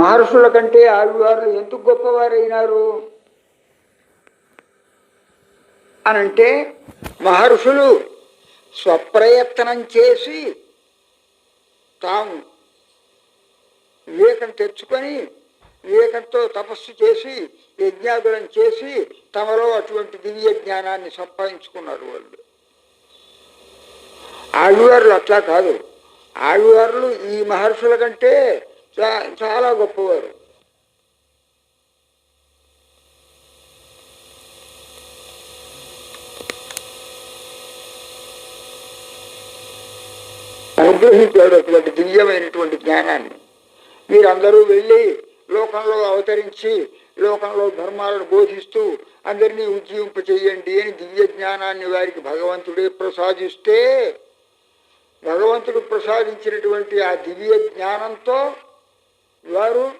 మహర్షుల కంటే ఆవివారులు ఎందుకు గొప్పవారైనారు? అనంటే మహర్షులు స్వప్రయత్నం చేసి తాము వివేకం తెచ్చుకొని వివేకంతో తపస్సు చేసి యజ్ఞాదులను చేసి తమలో అటువంటి దివ్య జ్ఞానాన్ని సంపాదించుకున్నారు వాళ్ళు. ఆవివారులు అట్లా కాదు. ఆవివారులు ఈ మహర్షుల కంటే చాలా గొప్పవారు. అనుగ్రహించాడు అటువంటి దివ్యమైనటువంటి జ్ఞానాన్ని. మీరందరూ వెళ్ళి లోకంలో అవతరించి లోకంలో ధర్మాలను బోధిస్తూ అందరినీ ఉజ్జీవింప చేయండి అని దివ్య జ్ఞానాన్ని వారికి భగవంతుడే ప్రసాదిస్తే భగవంతుడు ప్రసాదించినటువంటి ఆ దివ్య జ్ఞానంతో వారు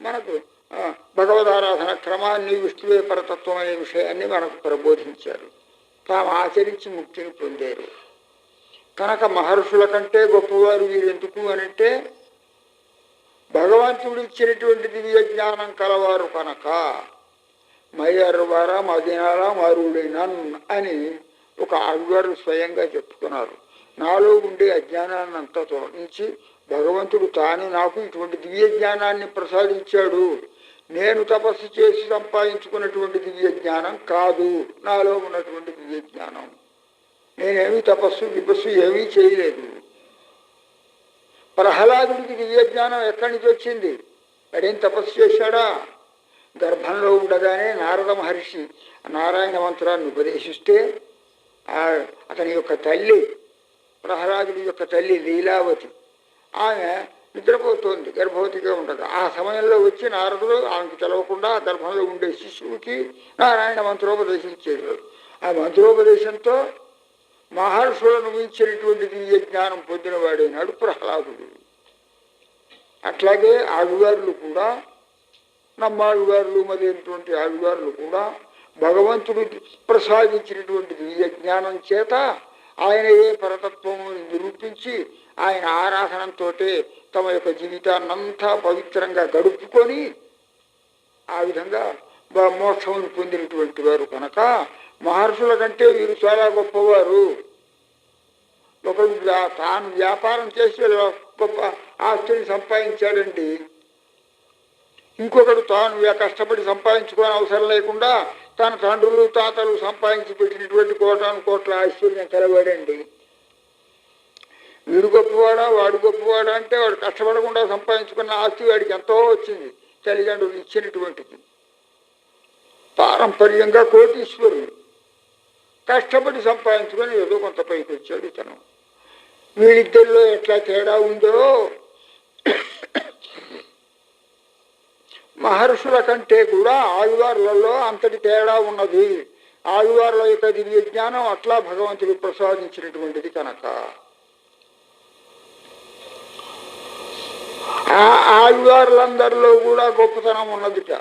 మనకు ఆ, భగవదారాధన క్రమాన్ని విష్ణువే పరతత్వం అనే విషయాన్ని మనకు ప్రబోధించారు. తాము ఆచరించి ముక్తిని పొందారు. కనుక మహర్షుల కంటే గొప్పవారు వీరెందుకు అనంటే భగవంతుడు ఇచ్చినటువంటి దివ్య జ్ఞానం కలవారు కనుక మయ్యర్వారా మదినారా మరుడైనన్ అని ఒక ఆవిగారు స్వయంగా చెప్పుకున్నారు. నాలో ఉండే అజ్ఞానాన్ని అంతా తొలగించి భగవంతుడు తాను నాకు ఇటువంటి దివ్య జ్ఞానాన్ని ప్రసాదించాడు. నేను తపస్సు చేసి సంపాదించుకున్నటువంటి దివ్య జ్ఞానం కాదు. నాలో ఉన్నటువంటి దివ్య జ్ఞానం. నేనేమి తపస్సు విపస్సు ఏమీ చేయలేదు. ప్రహ్లాదుడికి దివ్య జ్ఞానం ఎక్కడి నుంచి వచ్చింది? వాడేం తపస్సు చేశాడా? గర్భంలో ఉండగానే నారద మహర్షి నారాయణ మంత్రాన్ని ఉపదేశిస్తే అతని యొక్క తల్లి ప్రహ్లాదుడి యొక్క తల్లి లీలావతి ఆమె నిద్రపోతోంది గర్భవతిగా ఉండగా. ఆ సమయంలో వచ్చి నారదుడు ఆమెకు తెలవకుండా గర్భంలో ఉండే శిశువుకి నారాయణ మంత్రోపదేశం చేశాడు. ఆ మంత్రోపదేశంతో మహర్షులను మించినటువంటి దివ్య జ్ఞానం పొందినవాడైనాడు ప్రహ్లాదుడు. అట్లాగే ఆడుగారులు కూడా నమ్మాడుగారులు మొదలైనటువంటి ఆడుగారులు కూడా భగవంతుడు ప్రసాదించినటువంటి దివ్య జ్ఞానం చేత ఆయన ఏ పరతత్వము నిరూపించి ఆయన ఆరాధనంతో తమ యొక్క జీవితాన్నంతా పవిత్రంగా గడుపుకొని ఆ విధంగా బ- పొందినటువంటి వారు కనుక మహర్షుల కంటే వీరు చాలా గొప్పవారు. ఒకడు వ్యా- తాను వ్యాపారం చేసి గొప్ప ఆస్తిని సంపాదించాడండి ఇంకొకడు తాను కష్టపడి సంపాదించుకోని అవసరం లేకుండా తన తండ్రులు తాతలు సంపాదించి పెట్టినటువంటి కోటాను కోట్ల ఐశ్వర్యం కలవాడండి. వీడు గొప్పవాడా వాడు గొప్పవాడా అంటే వాడు కష్టపడకుండా సంపాదించుకున్న ఆస్తి వాడికి ఎంతో వచ్చింది. తల్లిదండ్రులు ఇచ్చినటువంటిది పారంపర్యంగా కోటీశ్వరుడు. కష్టపడి సంపాదించుకొని ఏదో కొంత పైకి వచ్చాడు ఇతను వీళ్ళిద్దరిలో ఎట్లా తేడా ఉందో? మహర్షుల కంటే కూడా ఆదివారులలో అంతటి తేడా ఉన్నది. ఆదివారుల యొక్క దివ్య జ్ఞానం అట్లా భగవంతుడు ప్రసాదించినటువంటిది కనుక. ఆ కూడా గొప్పతనం ఉన్నదిట.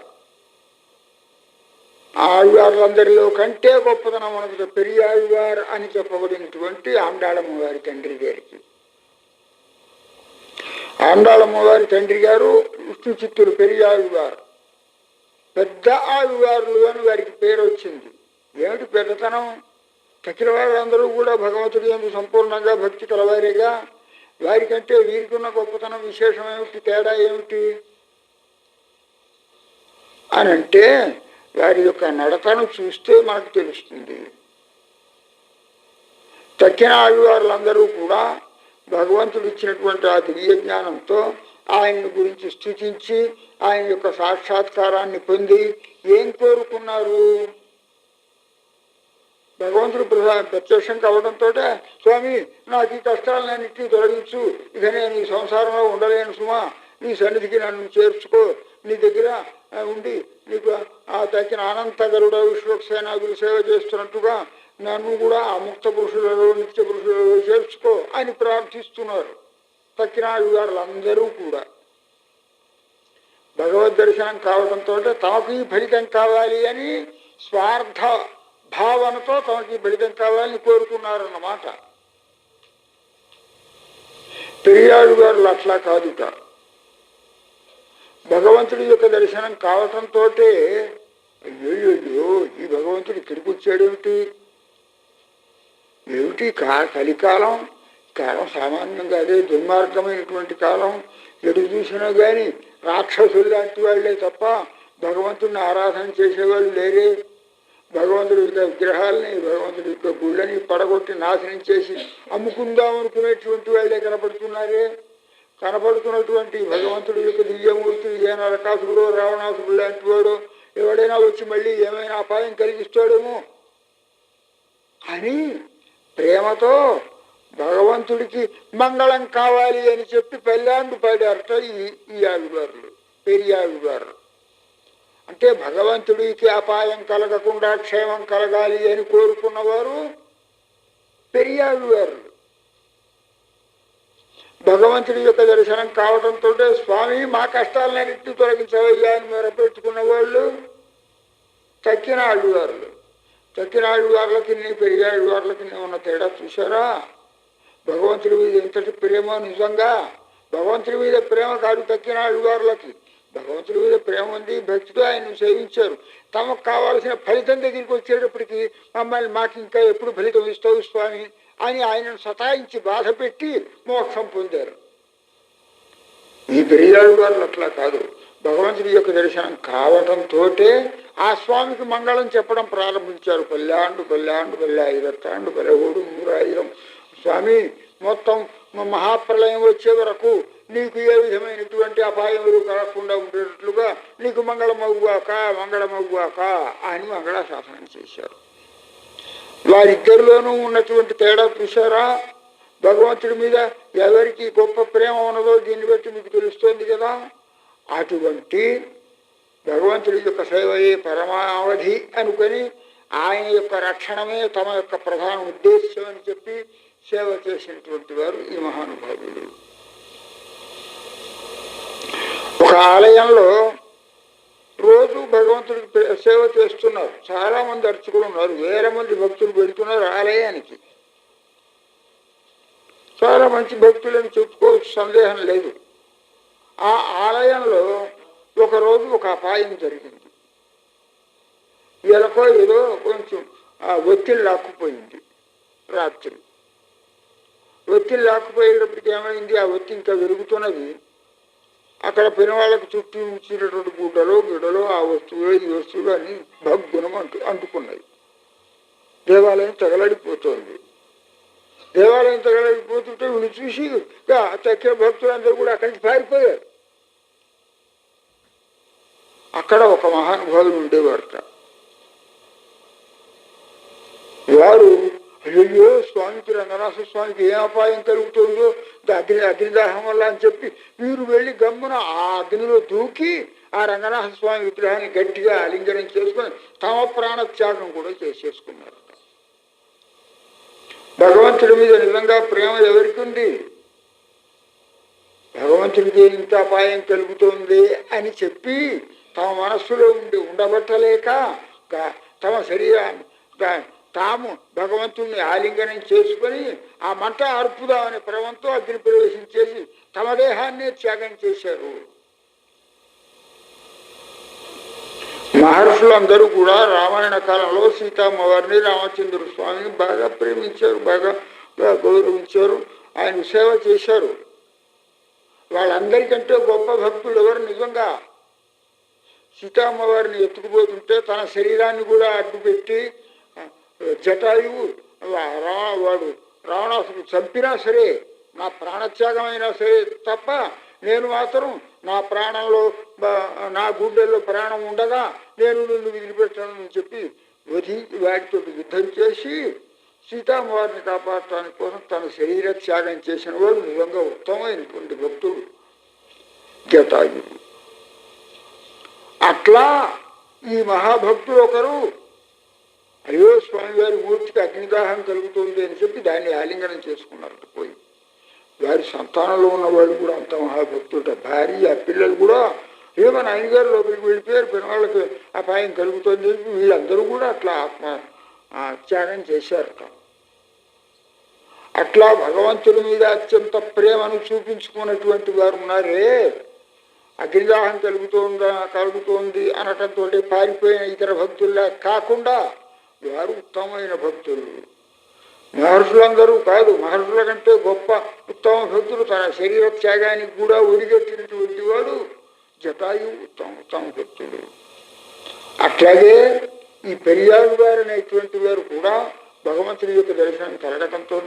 ఆళ్వార్లందరిలో కంటే గొప్పతనం ఉన్నదిట. పెరియాళ్వార్ అని చెప్పబడినటువంటి ఆండాళమ్మ గారి తండ్రి గారికి. ఆండాళమ్మ గారి తండ్రి గారు విష్ణు చిత్తూరు పెరియాళ్వార్ పెద్ద ఆళ్వార్లు అని వారికి పేరు వచ్చింది. ఏమిటి పెద్దతనం? తక్కిన వారందరూ కూడా భగవంతుడి సంపూర్ణంగా భక్తి కలవారేగా వారికంటే వీరికి ఉన్న గొప్పతనం విశేషం ఏమిటి? తేడా ఏమిటి? అని అంటే వారి యొక్క నడతను చూస్తే మనకు తెలుస్తుంది. తక్కిన ఆవివారులందరూ కూడా భగవంతుడు ఇచ్చినటువంటి ఆ దివ్య జ్ఞానంతో ఆయన్ని గురించి స్థుతించి ఆయన యొక్క సాక్షాత్కారాన్ని పొంది ఏం కోరుకున్నారు? భగవంతుడు ప్రత్యక్షం కావడంతో స్వామి నాకు ఈ కష్టాలన్నింటినీ తొలగించు. ఇక నేను ఈ సంసారంలో ఉండలేను సుమా. నీ సన్నిధికి నన్ను చేర్చుకో. నీ దగ్గర ఉండి నీకు ఆ తక్కిన అనంత గరుడ విశ్వక్సేనాగులు సేవ చేస్తున్నట్టుగా నన్ను కూడా ఆ ముక్త పురుషులలో నిత్య పురుషులలో చేర్చుకో అని ప్రార్థిస్తున్నారు తక్కిన వారులందరూ కూడా. భగవద్ దర్శనం కావడంతో తమకు ఈ ఫలితం కావాలి అని స్వార్థ భావనతో తమకి ఫలితం కావాలని కోరుకున్నారన్నమాట పెరియాడు గారు అట్లా కాదుట. భగవంతుడి యొక్క దర్శనం కావటంతో అయ్యో ఈ భగవంతుడు ఇక్కడికి వచ్చాడేమిటి? ఏమిటి కా కలికాలం కాలం సామాన్యంగా అదే దుర్మార్గమైనటువంటి కాలం. ఎటు చూసినా కానీ రాక్షసులు లాంటి వాళ్ళే తప్ప భగవంతుడిని ఆరాధన చేసేవాళ్ళు లేరే. భగవంతుడి యొక్క విగ్రహాలని భగవంతుడి యొక్క గుళ్ళని పడగొట్టి నాశనం చేసి అమ్ముకుందాం అనుకునేటువంటి వాళ్ళే కనపడుతున్నారే. కనపడుతున్నటువంటి భగవంతుడి యొక్క దివ్యమూర్తి ఏ నరకాసుడు రావణాసుడు లాంటి వాడు ఎవడైనా వచ్చి మళ్ళీ ఏమైనా అపాయం కలిగిస్తాడేమో. అని ప్రేమతో భగవంతుడికి మంగళం కావాలి అని చెప్పి పెళ్ళాండు పడారట ఈ ఈ ఆవిగారులు పెరియావిగారు అంటే భగవంతుడికి అపాయం కలగకుండా క్షేమం కలగాలి అని కోరుకున్నవారు పెరియావిగారు భగవంతుడి యొక్క దర్శనం కావడంతో స్వామి మా కష్టాలన్నింటినీ తొలగించవయ్యా అని మీరు పెట్టుకున్న వాళ్ళు తక్కిన ఆళ్ళుగారులు తక్కిన ఆళ్ళుగారులకి నీ పెరిగే ఉన్న తేడా చూసారా భగవంతుడి మీద ఎంతటి ప్రేమ నిజంగా? భగవంతుడి మీద ప్రేమ కాదు తక్కిన ఆళ్ళుగారులకి భగవంతుడి మీద ప్రేమ ఉంది భక్తితో ఆయన సేవించారు. తమకు కావాల్సిన ఫలితం దగ్గరికి వచ్చేటప్పటికి మమ్మల్ని మాకు ఇంకా ఎప్పుడు ఫలితం ఇస్తావు స్వామి అని ఆయనను సతాయించి బాధ పెట్టి మోక్షం పొందారు. ఈ పెరియాడు వాళ్ళు అట్లా కాదు. భగవంతుడి యొక్క దర్శనం కావటంతో ఆ స్వామికి మంగళం చెప్పడం ప్రారంభించారు. పల్లెండు పల్లెండు పల్లె ఐదత్తాండు పల్లెహూడు నూరాయిరం స్వామి మొత్తం మహాప్రలయం వచ్చే వరకు నీకు ఏ విధమైనటువంటి అపాయములు కలగకుండా ఉండేటట్లుగా నీకు మంగళమవ్వాక మంగళమవ్వాక అని మంగళాశాసనం చేశారు. వారిద్దరిలోనూ ఉన్నటువంటి తేడా చూశారా? భగవంతుడి మీద ఎవరికి గొప్ప ప్రేమ ఉన్నదో దీన్ని బట్టి మీకు తెలుస్తోంది కదా? అటువంటి భగవంతుడి యొక్క సేవయే పరమావధి అనుకొని ఆయన యొక్క రక్షణమే తమ యొక్క ప్రధాన ఉద్దేశ్యం అని చెప్పి సేవ చేసినటువంటి వారు ఈ మహానుభావులు. ఆలయంలో రోజు భగవంతుడికి సేవ చేస్తున్నారు. చాలా మంది అర్చకులు ఉన్నారు. వేల మంది భక్తులు పెడుతున్నారు ఆలయానికి. చాలా మంచి భక్తులని చెప్పుకోవచ్చు సందేహం లేదు. ఆ ఆలయంలో ఒక రోజు ఒక అపాయం జరిగింది. ఎలకో ఏదో కొంచెం ఒత్తిడి లాక్కుపోయింది రాత్రి. ఒత్తిడి లాక్కుపోయేటప్పటికి ఏమైంది? ఆ ఒత్తి ఇంకా వెలుగుతున్నది. అక్కడ పినవాళ్ళకు చుట్టూ ఉంచినటువంటి గుడ్డలో గిడలో ఆ వస్తువు ఈ వస్తువులు అని భగ్గుణం అంటు అంటుకున్నాయి. దేవాలయం తగలడిపోతుంది. దేవాలయం తగలడిపోతుంటే వీళ్ళు చూసి ఇక తక్కిన భక్తులందరూ కూడా అక్కడికి పారిపోయారు. అక్కడ ఒక మహానుభావులు ఉండేవారట. వారు అయ్యో స్వామికి రంగనాథ స్వామికి ఏం అపాయం కలుగుతుందో అగ్ని అగ్నిదాహం వల్ల అని చెప్పి మీరు వెళ్ళి గమ్మున ఆ అగ్నిలో దూకి ఆ రంగనాథ స్వామి విగ్రహాన్ని గట్టిగా ఆలింగనం చేసుకొని తమ ప్రాణత్యాగం కూడా చేసేసుకున్నారు. భగవంతుడి మీద నిజంగా ప్రేమ ఎవరికి ఉంది? భగవంతుడికి ఇంత అపాయం కలుగుతుంది అని చెప్పి తమ మనస్సులో ఉండి ఉండబట్టలేక తమ శరీరాన్ని తాము భగవంతుణ్ణి ఆలింగనం చేసుకొని ఆ మంట అర్పుదామనే ప్రేమంతో అగ్ని ప్రవేశం చేసి తమ దేహాన్ని త్యాగం చేశారు. మహర్షులు అందరూ కూడా రామాయణ కాలంలో సీతామ్మవారిని రామచంద్ర స్వామిని బాగా ప్రేమించారు బాగా గౌరవించారు ఆయన సేవ చేశారు. వాళ్ళందరికంటే గొప్ప భక్తులు ఎవరు? నిజంగా సీతామ్మవారిని ఎత్తుకుపోతుంటే తన శరీరాన్ని కూడా అడ్డుపెట్టి జటాయువు రా- వాడు. రావణాసుడు చంపినా సరే నా ప్రాణత్యాగమైనా సరే తప్ప నేను మాత్రం నా ప్రాణంలో నా గుండెల్లో ప్రాణం ఉండగా నేను నిన్ను వదిలిపెట్టానని చెప్పి వధి వాటితో యుద్ధం చేసి సీతామవారిని కాపాడటానికి కోసం తన శరీర త్యాగం చేసిన వాడు నిజంగా ఉత్తమమైనటువంటి భక్తుడు. జటాయువు. అట్లా ఈ మహాభక్తులు ఒకరు అయ్యో స్వామివారి మూర్తికి అగ్నిదాహం కలుగుతుంది అని చెప్పి దాన్ని ఆలింగనం చేసుకున్నారు పోయి. వారి సంతానంలో ఉన్నవాళ్ళు కూడా అంత మహాభక్తుట భార్య ఆ పిల్లలు కూడా ఏమో నాయనగారు లోపలికి వెళ్ళిపోయారు పిల్లవాళ్ళకి అపాయం కలుగుతుంది చెప్పి వీళ్ళందరూ కూడా అట్లా ఆత్మ త్యాగం చేశారట. అట్లా భగవంతుడి మీద అత్యంత ప్రేమను చూపించుకున్నటువంటి వారు ఉన్నారే. అగ్నిదాహం కలుగుతోందా కలుగుతోంది అనటంతో పారిపోయిన ఇతర భక్తుల్లా కాకుండా వారు ఉత్తమమైన భక్తులు. మహర్షులందరూ కాదు మహర్షుల కంటే గొప్ప ఉత్తమ భక్తులు. తన శరీర త్యాగానికి కూడా ఒడిగట్టినటువంటి వాడు జటాయు ఉత్తమ ఉత్తమ భక్తుడు అట్లాగే ఈ పెరియాడు గారు అనేటువంటి వారు కూడా భగవంతుడి యొక్క దర్శనం కలగటంతో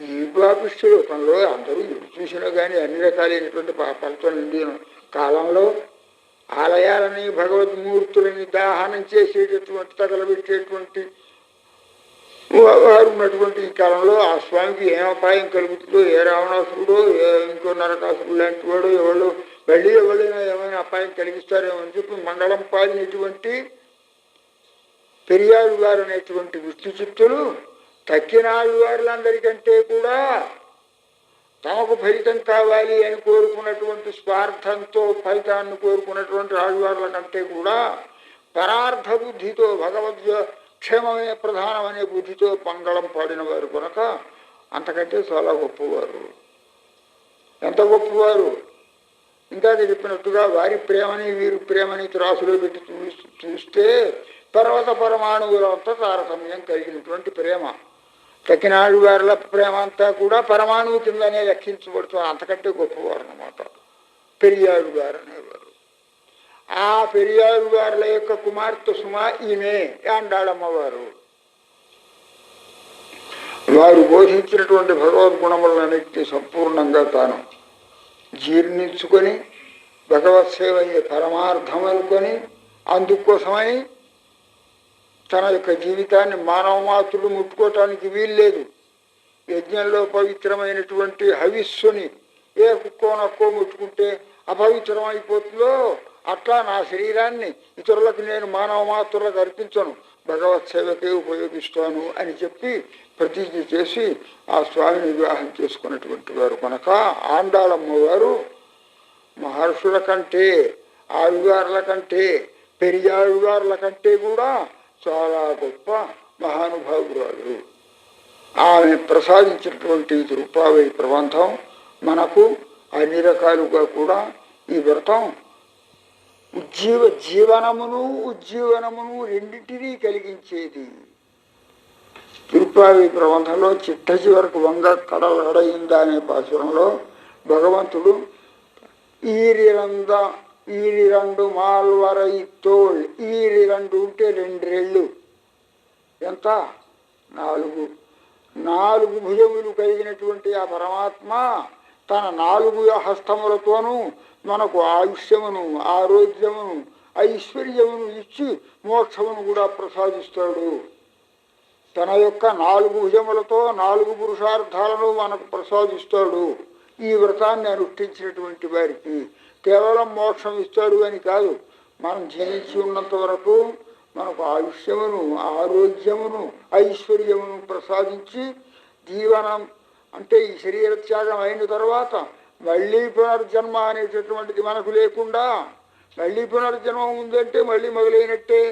ఈ పాపిష్టి లోకంలో అందరూ ఎప్పుడు చూసినా కానీ అన్ని రకాలైనటువంటి పాపాలతో నిండిన కాలంలో ఆలయాలని భగవద్మూర్తులని దాహనం చేసేటటువంటి తగలబెట్టేటువంటి వారు ఉన్నటువంటి ఈ కాలంలో ఆ స్వామికి ఏం అపాయం కలుగుతుందో ఏ రావణాసురుడో ఏ ఇంకో నరకాసురుడు లాంటి వాడు ఎవరు వెళ్ళి ఎవరైనా ఏమైనా అపాయం కలిగిస్తారేమో అని చెప్పి మండలం పాలినటువంటి పెరియాడు గారు అనేటువంటి విష్ణు చిత్తులు తక్కిన వారులందరికంటే కూడా తమకు ఫలితం కావాలి అని కోరుకున్నటువంటి స్వార్థంతో ఫలితాన్ని కోరుకున్నటువంటి ఆళ్వార్ల కంటే కూడా పరార్థ బుద్ధితో భగవద్ క్షేమమే ప్రధానమనే బుద్ధితో పంగళం పాడిన వారు కనుక అంతకంటే చాలా గొప్పవారు. ఎంత గొప్పవారు? ఇంకా చెప్పినట్టుగా వారి ప్రేమని వీరి ప్రేమని త్రాసులో పెట్టి చూ- చూస్తే పర్వత పరమాణువులంతా తారతమ్యం కలిగినటువంటి ప్రేమ. తక్కినాడు వారిల ప్రేమ అంతా కూడా పరమాణువు కిందనే లెక్కించబడుతుంది. అంతకంటే గొప్పవారు అన్నమాట. పెరియాడు గారు అనేవారు. ఆ పెరియాడు గారుల యొక్క కుమార్తె సుమ ఈమె యాండాళమ్మవారు. వారు బోధించినటువంటి భగవద్గుణములన్నింటినీ సంపూర్ణంగా తాను జీర్ణించుకొని భగవత్ సేవ అయ్యే పరమార్థం అనుకొని అందుకోసమై తన యొక్క జీవితాన్ని మానవ మాతృలు ముట్టుకోవటానికి వీల్లేదు. యజ్ఞంలో పవిత్రమైనటువంటి హవిస్సుని ఏ కుక్కో నక్కో ముట్టుకుంటే అపవిత్రం అయిపోతుందో అట్లా నా శరీరాన్ని ఇతరులకు నేను మానవ మాతృలకు అర్పించను. భగవత్ సేవకే ఉపయోగిస్తాను అని చెప్పి ప్రతిజ్ఞ చేసి ఆ స్వామిని వివాహం చేసుకున్నటువంటి వారు కనుక ఆండాళమ్మ వారు మహర్షుల కంటే ఆళ్వార్ల కంటే పెరియాళ్వార్ల కంటే కూడా చాలా గొప్ప మహానుభావురాలు. ఆమె ప్రసాదించినటువంటి రూపావళి ప్రబంధం మనకు అన్ని రకాలుగా కూడా ఈ వ్రతం ఉజ్జీవ జీవనమును ఉజ్జీవనమును రెండింటినీ కలిగించేది. తిరుపావి ప్రబంధంలో చిట్ట చివరకు వంగ కడలడయిందా అనే పాసురంలో భగవంతుడు ఈరిరంద ఈరిరండు మాల్వర ఇత్తోళ్ ఈరి రెండు ఉంటే రెండు రెళ్ళు ఎంత? నాలుగు. నాలుగు భుజములు కలిగినటువంటి ఆ పరమాత్మ తన నాలుగు హస్తములతోనూ మనకు ఆయుష్యమును ఆరోగ్యమును ఐశ్వర్యమును ఇచ్చి మోక్షమును కూడా ప్రసాదిస్తాడు. తన యొక్క నాలుగు భుజములతో నాలుగు పురుషార్థాలను మనకు ప్రసాదిస్తాడు. ఈ వ్రతాన్ని అనుష్ఠించినటువంటి వారికి కేవలం మోక్షం ఇస్తాడు అని కాదు మనం జీవించి ఉన్నంత వరకు మనకు ఆయుష్యమును ఆరోగ్యమును ఐశ్వర్యమును ప్రసాదించి జీవనం అంటే ఈ శరీర త్యాగం అయిన తర్వాత మళ్ళీ పునర్జన్మ అనేటటువంటిది మనకు లేకుండా మళ్ళీ పునర్జన్మ ఉందంటే మళ్ళీ మొదలైనట్టే.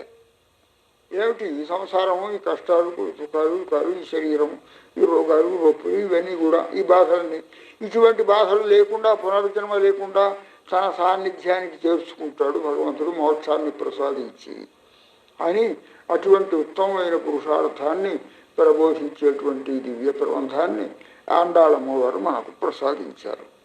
ఏమిటి? ఈ సంసారము ఈ కష్టాలు సుఖాలు సుఖాలు ఈ శరీరం ఈ రోగాలు నొప్పులు ఇవన్నీ కూడా ఈ బాధలన్నీ. ఇటువంటి బాధలు లేకుండా పునర్జన్మ లేకుండా తన సాన్నిధ్యానికి చేర్చుకుంటాడు భగవంతుడు మోక్షాన్ని ప్రసాదించి. అని అటువంటి ఉత్తమమైన పురుషార్థాన్ని ప్రబోధించేటువంటి దివ్య ప్రబంధాన్ని ఆండాళమ్మ వారు మనకు ప్రసాదించారు.